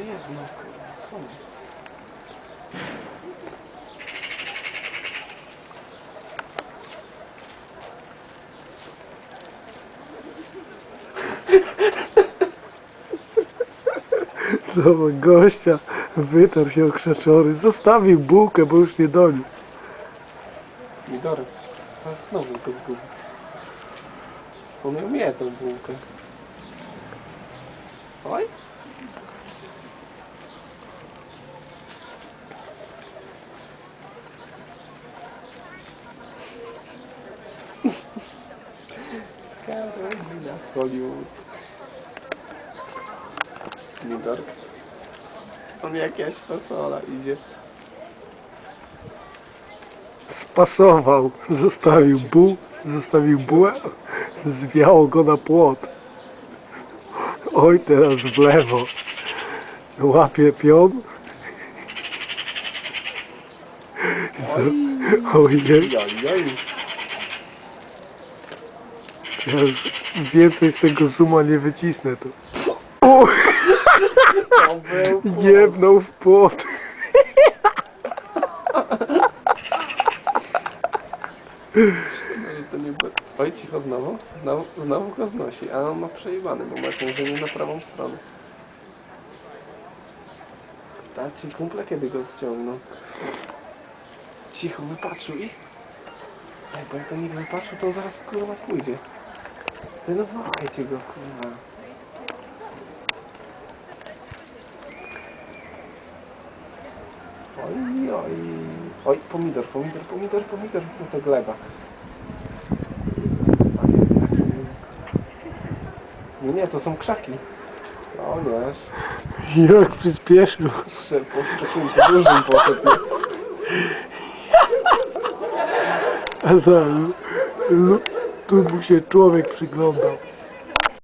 jedno. kurwa. Zobacz, gościa wytarł się o krzaczory, zostawił bułkę, bo już nie doniósł. Midorek. Teraz znowu go zgubi. On miał mnie tą bułkę. Oj. Karolina Hollywood. Midorek. On jakaś fasola idzie. Spasował, zostawił buł, zostawił bułę, zwiało go na płot. Oj, teraz w lewo. Łapie pion. Ojej, Jajaj. Ja więcej z tego zooma nie wycisnę to. O, jebnął w płot. I to nie. Oj, cicho znowu. Znowu, znowu go znosi, a on ma przejebany, bo ma ciążenie na prawą stronę. Tak, ci kumple kiedy go ściągną? Cicho, wypatrzył ich. Ej, bo jak on nie wypatrzył, to on zaraz kurwa pójdzie. Ty no wołajcie go, kurwa. Oj, oj. Oj, pomidor, pomidor, pomidor, pomidor. No to gleba. Nie, nie, to są krzaki. O nie, Jak przyspieszył. po takim dużym poszedł. A lu- tu mu się człowiek przyglądał.